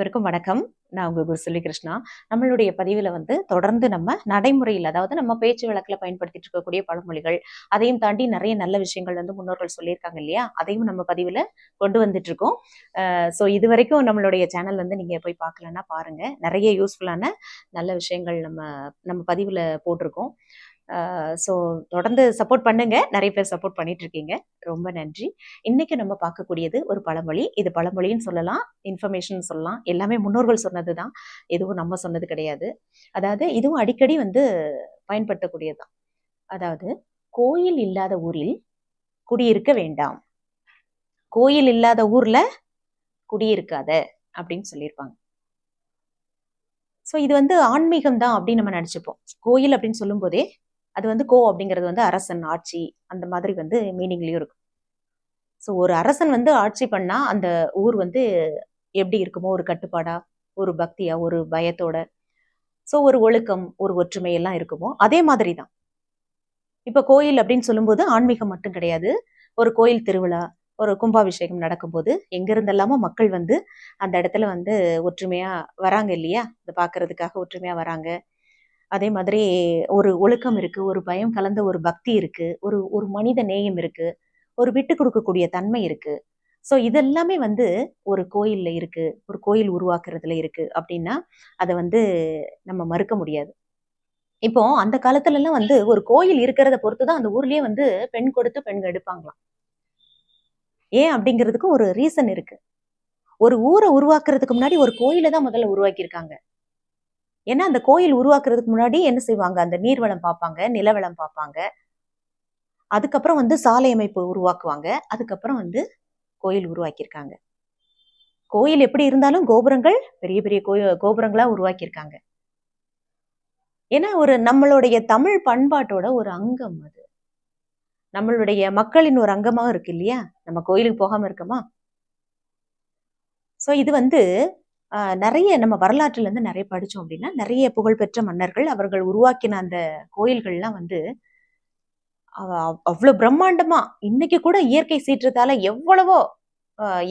அனைவருக்கும் வணக்கம். நான் உங்க குரு செல்வி கிருஷ்ணா. நம்மளுடைய பதிவில் வந்து தொடர்ந்து நம்ம நடைமுறையில் அதாவது நம்ம பேச்சு வழக்கில் பயன்படுத்திட்டு இருக்கக்கூடிய பழமொழிகள் அதையும் தாண்டி நிறைய நல்ல விஷயங்கள் வந்து முன்னோர்கள் சொல்லியிருக்காங்க இல்லையா? அதையும் நம்ம பதிவில் கொண்டு வந்துட்டு இருக்கோம். ஸோ இது வரைக்கும் நம்மளுடைய சேனல் வந்து நீங்க போய் பார்க்கலன்னா பாருங்க. நிறைய யூஸ்ஃபுல்லான நல்ல விஷயங்கள் நம்ம நம்ம பதிவில் போட்டிருக்கோம். ஸோ தொடர்ந்து சப்போர்ட் பண்ணுங்க. நிறைய பேர் சப்போர்ட் பண்ணிட்டு இருக்கீங்க ரொம்ப நன்றி. இன்னைக்கு நம்ம பார்க்கக்கூடியது ஒரு பழமொழி. இது பழமொழின்னு சொல்லலாம் இன்ஃபர்மேஷன் சொல்லலாம். எல்லாமே முன்னோர்கள் சொன்னது தான் எதுவும் நம்ம சொன்னது கிடையாது. அதாவது இதுவும் அடிக்கடி வந்து பயன்படுத்தக்கூடியது தான் அதாவது கோயில் இல்லாத ஊரில் குடியிருக்க வேண்டாம். கோயில் இல்லாத ஊர்ல குடியிருக்காத அப்படின்னு சொல்லியிருப்பாங்க. ஸோ இது வந்து ஆன்மீகம் தான் அப்படின்னு நம்ம நினச்சிப்போம். கோயில் அப்படின்னு சொல்லும்போதே அது வந்து கோ அப்படிங்கிறது வந்து அரசன் ஆட்சி அந்த மாதிரி வந்து மீனிங்லேயும் இருக்கும். ஸோ ஒரு அரசன் வந்து ஆட்சி பண்ணால் அந்த ஊர் வந்து எப்படி இருக்குமோ ஒரு கட்டுப்பாடாக ஒரு பக்தியாக ஒரு பயத்தோட. ஸோ ஒரு ஒழுக்கம் ஒரு ஒற்றுமை எல்லாம் இருக்குமோ அதே மாதிரி தான் இப்போ கோயில் அப்படின்னு சொல்லும்போது ஆன்மீகம் மட்டும் கிடையாது. ஒரு கோயில் திருவிழா ஒரு கும்பாபிஷேகம் நடக்கும்போது எங்கிருந்தெல்லாமோ மக்கள் வந்து அந்த இடத்துல வந்து ஒற்றுமையாக வராங்க இல்லையா? அதை பார்க்கறதுக்காக ஒற்றுமையாக வராங்க. அதே மாதிரி ஒரு ஒழுக்கம் இருக்கு ஒரு பயம் கலந்த ஒரு பக்தி இருக்கு ஒரு ஒரு மனித நேயம் இருக்கு ஒரு விட்டு கொடுக்கக்கூடிய தன்மை இருக்கு. ஸோ இதெல்லாமே வந்து ஒரு கோயில்ல இருக்கு ஒரு கோயில் உருவாக்குறதுல இருக்கு அப்படின்னா அதை வந்து நம்ம மறுக்க முடியாது. இப்போ அந்த காலத்துல எல்லாம் வந்து ஒரு கோயில் இருக்கிறத பொறுத்து தான் அந்த ஊர்லயே வந்து பெண் கொடுத்து பெண்கள் எடுப்பாங்களாம். ஏன் அப்படிங்கிறதுக்கும் ஒரு ரீசன் இருக்கு. ஒரு ஊரை உருவாக்குறதுக்கு முன்னாடி ஒரு கோயிலை தான் முதல்ல உருவாக்கியிருக்காங்க. ஏன்னா அந்த கோயில் உருவாக்குறதுக்கு முன்னாடி என்ன செய்வாங்க? அந்த நீர்வளம் பார்ப்பாங்க நிலவளம் பார்ப்பாங்க. அதுக்கப்புறம் வந்து சாலை அமைப்பு உருவாக்குவாங்க. அதுக்கப்புறம் வந்து கோயில் உருவாக்கியிருக்காங்க. கோயில் எப்படி இருந்தாலும் கோபுரங்கள் பெரிய பெரிய கோய கோபுரங்களா உருவாக்கியிருக்காங்க. ஏன்னா ஒரு நம்மளுடைய தமிழ் பண்பாட்டோட ஒரு அங்கம் அது. நம்மளுடைய மக்களின் ஒரு அங்கமா இருக்கு இல்லையா? நம்ம கோயிலுக்கு போகாம இருக்கோமா? சோ இது வந்து நிறைய நம்ம வரலாற்றுலேருந்து நிறைய படித்தோம் அப்படின்னா நிறைய புகழ்பெற்ற மன்னர்கள் அவர்கள் உருவாக்கின அந்த கோயில்கள்லாம் வந்து அவ்வளோ பிரம்மாண்டமாக பிரம்மாண்டமா இன்னைக்கு கூட இயற்கை சீற்றத்தால எவ்வளவோ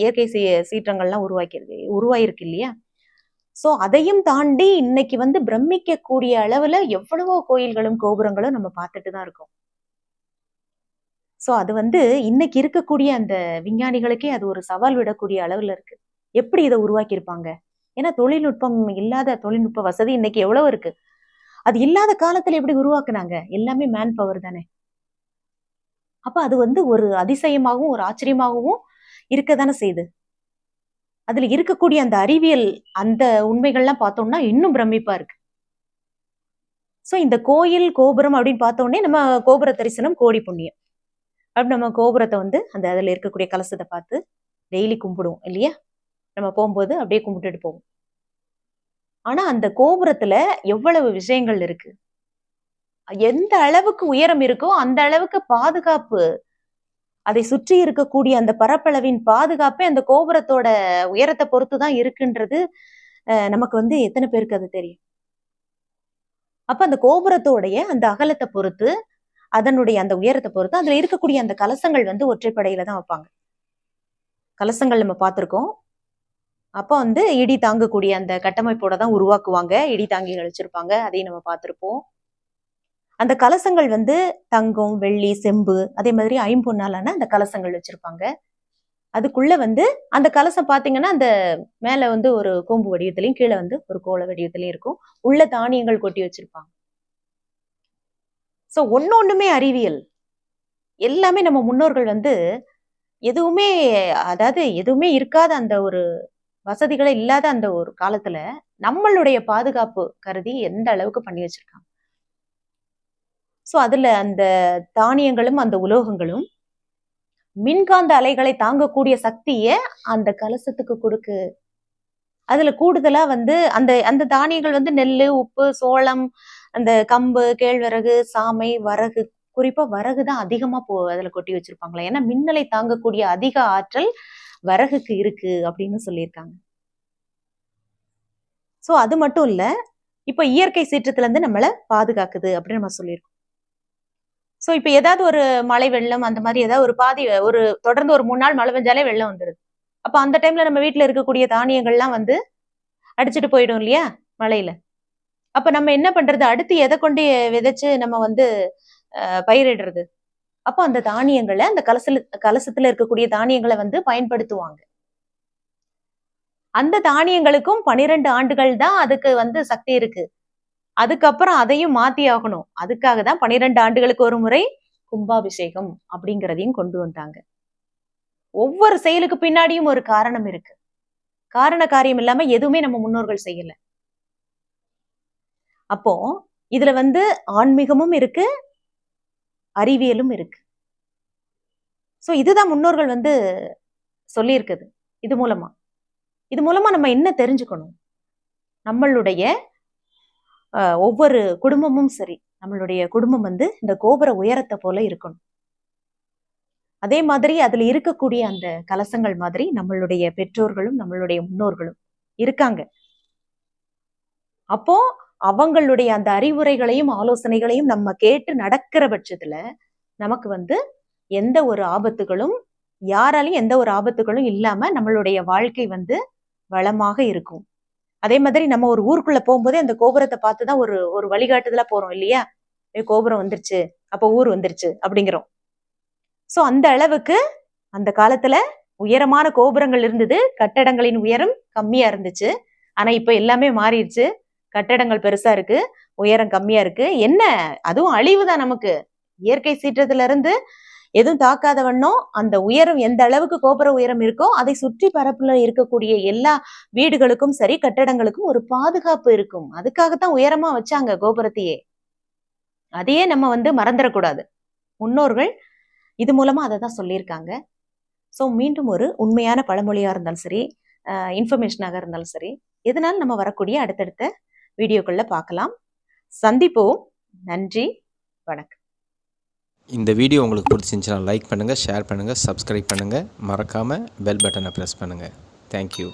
இயற்கை சீ சீற்றங்கள்லாம் உருவாக்கியிருக்கு உருவாயிருக்கு இல்லையா? ஸோ அதையும் தாண்டி இன்னைக்கு வந்து பிரமிக்கக்கூடிய அளவில் எவ்வளவோ கோயில்களும் கோபுரங்களும் நம்ம பார்த்துட்டு தான் இருக்கோம். ஸோ அது வந்து இன்னைக்கு இருக்கக்கூடிய அந்த விஞ்ஞானிகளுக்கே அது ஒரு சவால் விடக்கூடிய அளவில் இருக்கு. எப்படி இதை உருவாக்கியிருப்பாங்க? ஏன்னா தொழில்நுட்பம் இல்லாத தொழில்நுட்ப வசதி இன்னைக்கு எவ்வளவு இருக்கு? அது இல்லாத காலத்துல எப்படி உருவாக்குனாங்க? எல்லாமே மேன் பவர் தானே. அப்ப அது வந்து ஒரு அதிசயமாகவும் ஒரு ஆச்சரியமாகவும் இருக்க தானே செய்யுது அதுல இருக்கக்கூடிய அந்த அறிவியல் அந்த உண்மைகள்லாம் பார்த்தோம்னா இன்னும் பிரமிப்பா இருக்கு. சோ இந்த கோயில் கோபுரம் அப்படின்னு பார்த்தோன்னே நம்ம கோபுர தரிசனம் கோடி புண்ணியம். அப்படி நம்ம கோபுரத்தை வந்து அந்த அதுல இருக்கக்கூடிய கலசத்தை பார்த்து டெய்லி கும்பிடுவோம் இல்லையா? நம்ம போகும்போது அப்படியே கும்பிட்டுட்டு போவோம். ஆனா அந்த கோபுரத்துல எவ்வளவு விஷயங்கள் இருக்கு? எந்த அளவுக்கு உயரம் இருக்கோ அந்த அளவுக்கு பாதுகாப்பு. அதை சுற்றி இருக்கக்கூடிய அந்த பரப்பளவின் பாதுகாப்பே அந்த கோபுரத்தோட உயரத்தை பொறுத்து தான் இருக்குன்றது அஹ், நமக்கு வந்து எத்தனை பேருக்கு அது தெரியும்? அப்ப அந்த கோபுரத்தோடைய அந்த அகலத்தை பொறுத்து அதனுடைய அந்த உயரத்தை பொறுத்து அதுல இருக்கக்கூடிய அந்த கலசங்கள் வந்து ஒற்றைப்படையில தான் வைப்பாங்க. கலசங்கள் நம்ம பார்த்திருக்கோம். அப்போ வந்து இடி தாங்கக்கூடிய அந்த கட்டமைப்போட தான் உருவாக்குவாங்க. இடி தாங்கிகள் வச்சிருப்பாங்க அதையும் நம்ம பார்த்திருப்போம். அந்த கலசங்கள் வந்து தங்கம் வெள்ளி செம்பு அதே மாதிரி ஐம்பொன்னாலான அந்த கலசங்கள் வச்சிருப்பாங்க. அதுக்குள்ள வந்து அந்த கலசம் பார்த்தீங்கன்னா அந்த மேல வந்து ஒரு கோம்பு வடிவத்திலையும் கீழே வந்து ஒரு கோல வடிவத்திலையும் இருக்கும். உள்ள தானியங்கள் கொட்டி வச்சிருப்பாங்க. ஸோ ஒன்னொன்றுமே அறிவியல். எல்லாமே நம்ம முன்னோர்கள் வந்து எதுவுமே அதாவது எதுவுமே இருக்காத அந்த ஒரு வசதிகளே இல்லாத அந்த ஒரு காலத்துல நம்மளுடைய பாதுகாப்பு கருதி எந்த அளவுக்கு பண்ணி வச்சிருக்காங்க? ஸோ அதுல அந்த தானியங்களும் அந்த உலோகங்களும் மின்காந்த அலைகளை தாங்கக்கூடிய சக்தியை அந்த கலசத்துக்கு கொடுக்கு. அதுல கூடுதலா வந்து அந்த அந்த தானியங்கள் வந்து நெல் உப்பு சோளம் அந்த கம்பு கேழ்வரகு சாமை வரகு குறிப்பா வரகு தான் அதிகமா போ அதுல கொட்டி வச்சிருப்பாங்களா. ஏன்னா மின்னலை தாங்கக்கூடிய அதிக ஆற்றல் வரகுக்கு இருக்கு அப்படின்னு சொல்லியிருக்காங்க. சோ அது மட்டும் இல்ல இப்ப இயற்கை சீற்றத்துல இருந்து நம்மளை பாதுகாக்குது அப்படின்னு நம்ம சொல்லியிருக்கோம். சோ இப்ப ஏதாவது ஒரு மழை வெள்ளம் அந்த மாதிரி ஏதாவது ஒரு பாதி ஒரு தொடர்ந்து ஒரு மூணு நாள் மழை பெஞ்சாலே வெள்ளம் வந்துருது. அப்ப அந்த டைம்ல நம்ம வீட்டுல இருக்கக்கூடிய தானியங்கள்லாம் வந்து அடிச்சுட்டு போயிடும் இல்லையா மழையில. அப்ப நம்ம என்ன பண்றது? அடுத்து எதை கொண்டு விதைச்சு நம்ம வந்து பயிரிடுறது. அப்போ அந்த தானியங்களை அந்த கலசல கலசத்துல இருக்கக்கூடிய தானியங்களை வந்து பயன்படுத்துவாங்க. அந்த தானியங்களுக்கும் பனிரெண்டு ஆண்டுகள் தான் அதுக்கு வந்து சக்தி இருக்கு. அதுக்கப்புறம் அதையும் மாத்தி ஆகணும். அதுக்காக தான் பனிரெண்டு ஆண்டுகளுக்கு ஒரு முறை கும்பாபிஷேகம் அப்படிங்கிறதையும் கொண்டு வந்தாங்க. ஒவ்வொரு செயலுக்கு பின்னாடியும் ஒரு காரணம் இருக்கு. காரண காரியம் இல்லாம எதுவுமே நம்ம முன்னோர்கள் செய்யல. அப்போ இதுல வந்து ஆன்மீகமும் இருக்கு அறிவியலும் இருக்கு. சோ இதுதான் முன்னோர்கள் வந்து சொல்லியிருக்குது. இது மூலமா. இது மூலமா நம்ம என்ன தெரிஞ்சுக்கணும்? நம்மளுடைய அஹ், ஒவ்வொரு குடும்பமும் சரி நம்மளுடைய குடும்பம் வந்து இந்த கோபுர உயரத்தை போல இருக்கணும். அதே மாதிரி அதுல இருக்கக்கூடிய அந்த கலசங்கள் மாதிரி நம்மளுடைய பெற்றோர்களும் நம்மளுடைய முன்னோர்களும் இருக்காங்க. அப்போ அவங்களுடைய அந்த அறிவுரைகளையும் ஆலோசனைகளையும் நம்ம கேட்டு நடக்கிற பட்சத்துல நமக்கு வந்து எந்த ஒரு ஆபத்துகளும் யாராலையும் எந்த ஒரு ஆபத்துகளும் இல்லாம நம்மளுடைய வாழ்க்கை வந்து வளமாக இருக்கும். அதே மாதிரி நம்ம ஒரு ஊருக்குள்ள போகும்போதே அந்த கோபுரத்தை பார்த்து தான் ஒரு ஒரு வழிகாட்டுதலா போறோம் இல்லையா? கோபுரம் வந்துருச்சு அப்ப ஊர் வந்துருச்சு அப்படிங்கிறோம். சோ அந்த அளவுக்கு அந்த காலத்துல உயரமான கோபுரங்கள் இருந்தது கட்டடங்களின் உயரம் கம்மியா இருந்துச்சு. ஆனா இப்ப எல்லாமே மாறிடுச்சு. கட்டடங்கள் பெருசா இருக்கு உயரம் கம்மியா இருக்கு. என்ன? அதுவும் அழிவு தான் நமக்கு. இயற்கை சீற்றத்துல இருந்து எதுவும் தாக்காத வண்ணம் அந்த உயரம் எந்த அளவுக்கு கோபுர உயரம் இருக்கோ அதை சுற்றி பரப்புல இருக்கக்கூடிய எல்லா வீடுகளுக்கும் சரி கட்டடங்களுக்கும் ஒரு பாதுகாப்பு இருக்கும். அதுக்காகத்தான் உயரமா வச்சாங்க கோபுரத்தையே. அதையே நம்ம வந்து மறந்துடக்கூடாது. முன்னோர்கள் இது மூலமா அதை தான் சொல்லியிருக்காங்க. ஸோ மீண்டும் ஒரு உண்மையான பழமொழியா இருந்தாலும் சரி இன்ஃபர்மேஷனாக இருந்தாலும் சரி எதனால நம்ம வரக்கூடிய அடுத்தடுத்த வீடியோக்குள்ள பார்க்கலாம். சந்திப்போம். நன்றி. வணக்கம். இந்த வீடியோ உங்களுக்கு பிடிச்சிருந்துச்சுன்னா லைக் பண்ணுங்கள் ஷேர் பண்ணுங்கள் சப்ஸ்கிரைப் பண்ணுங்கள் மறக்காமல் பெல் பட்டனை ப்ரெஸ் பண்ணுங்கள் தேங்க்யூ